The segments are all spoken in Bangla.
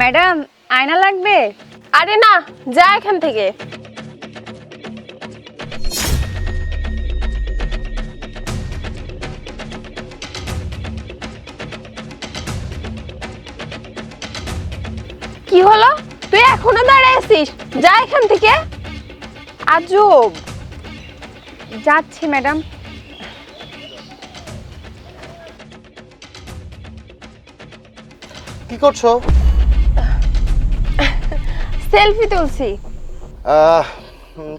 ম্যাডাম আয়না লাগবে? আরে না যা এখান থেকে। কি হলো? তুই এখনও দাঁড়ায় আছিস? যা এখান থেকে। আজব। যাচ্ছি ম্যাডাম। কি করছ? সেলফি তুলছি। আহ,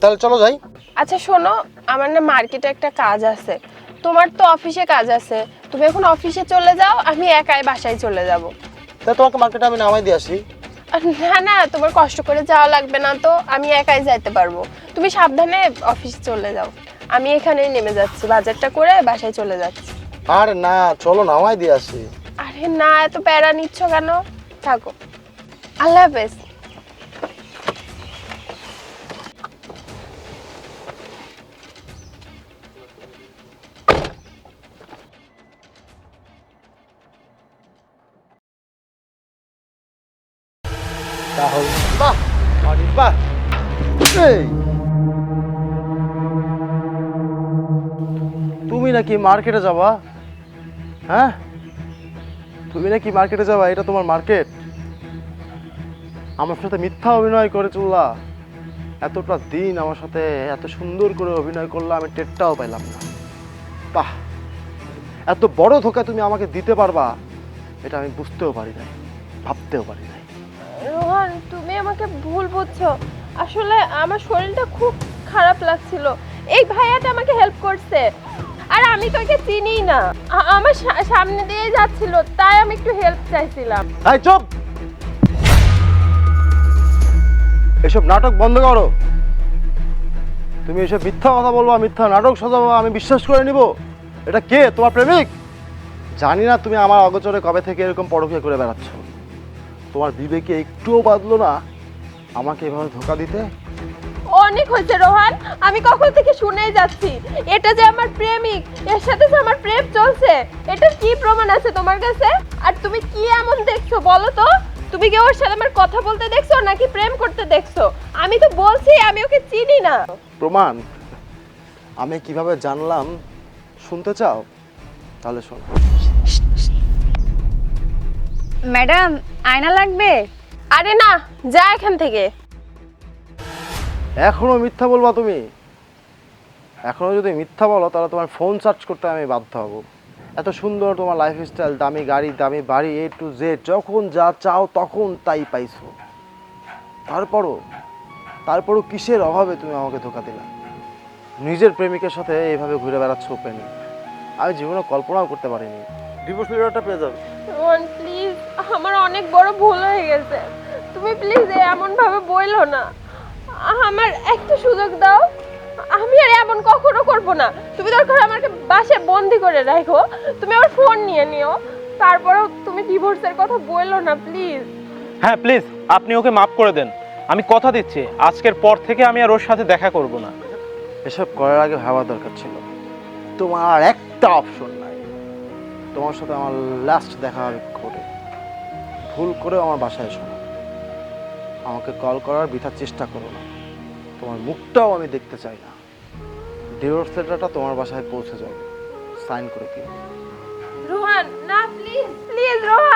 তাহলে চলো যাই। আচ্ছা শোনো আমার না মার্কেটে একটা কাজ আছে। তোমার তো অফিসে কাজ আছে। তুমি এখন অফিসে চলে যাও আমি একাই বাসায় চলে যাব। তাহলে তোমাকে মার্কেটে আমি নামাই দিয়ে আসি। না না তোমার কষ্ট করে যাওয়া লাগবে না তো আমি একাই যাইতে পারব। তুমি সাবধানে অফিসে চলে যাও। আমি এখানেই নেমে যাচ্ছি বাজারটা করে বাসায় চলে যাচ্ছি। আর না চলো নামাই দিয়ে আসি। আরে না এত প্যারা নিচ্ছ কেন? থাকো। আল্লাহ হাফেজ। বাহ। বাহ এই তুমি নাকি মার্কেটে যাবা? হ্যাঁ? তুমি নাকি মার্কেটে যাবা? এটা তোমার মার্কেট? আমার সাথে মিথ্যা অভিনয় করে চললা এতটা দিন আমার সাথে এত সুন্দর করে অভিনয় করলা আমি টেরটাও পাইলাম না। বাহ। এত বড় ধোকা তুমি আমাকে দিতে পারবা, এটা আমি বুঝতেও পারি নাই, ভাবতেও পারি নাই। রোহান, তুমি আমাকে ভুল বুঝছ। আসলে আমার শরীরটা খুব খারাপ লাগছিল। এই ভাইয়াটা আমাকে হেল্প করছে। আর আমি তো তোকে চিনি না। আমার সামনে দিয়ে যাচ্ছিল, তাই আমি একটু হেল্প চাইছিলাম। এই, চুপ! এসব নাটক বন্ধ করো। তুমি এসব মিথ্যা কথা বলব, মিথ্যা নাটক সাজাবো, আমি বিশ্বাস করে নিব। এটা কে? তোমার প্রেমিক? জানি না তুমি আমার অগোচরে কবে থেকে এরকম পরকিয়া করে বেড়াচ্ছ। তোমার বিবেকে একটুও বাদলো না আমাকে এভাবে ধোকা দিতে? অনেক হয়েছে রোহান। আমি কখন থেকে শুনেই যাচ্ছি। এটা যে আমার প্রেমিক এর সাথে যে আমার প্রেম চলছে এটা কি প্রমাণ আছে তোমার কাছে? আর তুমি কি এমন দেখছ বলো তো? তুমি কি ওর সাথে আমার কথা বলতে দেখছ নাকি প্রেম করতে দেখছ? আমি তো বলছি আমি ওকে চিনি না। প্রমাণ? আমি কীভাবে জানলাম? শুনতে চাও? তাহলে শোনো। ম্যাডাম আয়না লাগবে? আরে না যা এখান থেকে। এখনও মিথ্যা বলবা তুমি? এখনও যদি মিথ্যা বলো তাহলে তোমার ফোন সার্চ করতে আমি বাধ্য হব। এত সুন্দর তোমার লাইফ স্টাইল দামি গাড়ি দামি বাড়ি এ টু জেড যখন যা চাও তখন তাই পাইছো। তারপরও তারপরও কিসের অভাবে তুমি আমাকে ধোকা দিলা? নিজের প্রেমিকের সাথে এইভাবে ঘুরে বেড়াচ্ছ প্রেমিক আমি জীবনে কল্পনাও করতে পারিনি। ডিভোর্স লেটারটা পেয়ে যাবে। রোহন প্লিজ আমার অনেক বড় ভুল হয়ে গেছে। তুমি প্লিজ এমন ভাবে বইলো না। আমার একটা সুযোগ দাও। আমি আর এমন কখনো করব না। তুমি দরকার আমাকে বাসে বন্দি করে রাখো। তুমি আমার ফোন নিয়ে নিও। তারপরেও তুমি ডিভোর্সের কথা বলল না প্লিজ হ্যাঁ প্লিজ আপনি ওকে মাফ করে দেন। আমি কথা দিচ্ছি। আজকের পর থেকে আমি আর ওর সাথে দেখা করব না। এসব করার আগে ভাবা দরকার ছিল। তোমার একটা অপশন তোমার সাথে আমার লাস্ট দেখা হবে করে ভুল করে আমার বাসায় এসো না। আমাকে কল করার বৃথার চেষ্টা করো না। তোমার মুখটাও আমি দেখতে চাই না। ডিভোর্স লেটারটা তোমার বাসায় পৌঁছে যাবে। সাইন করে দিও। রোহান, না প্লিজ প্লিজ রোহান!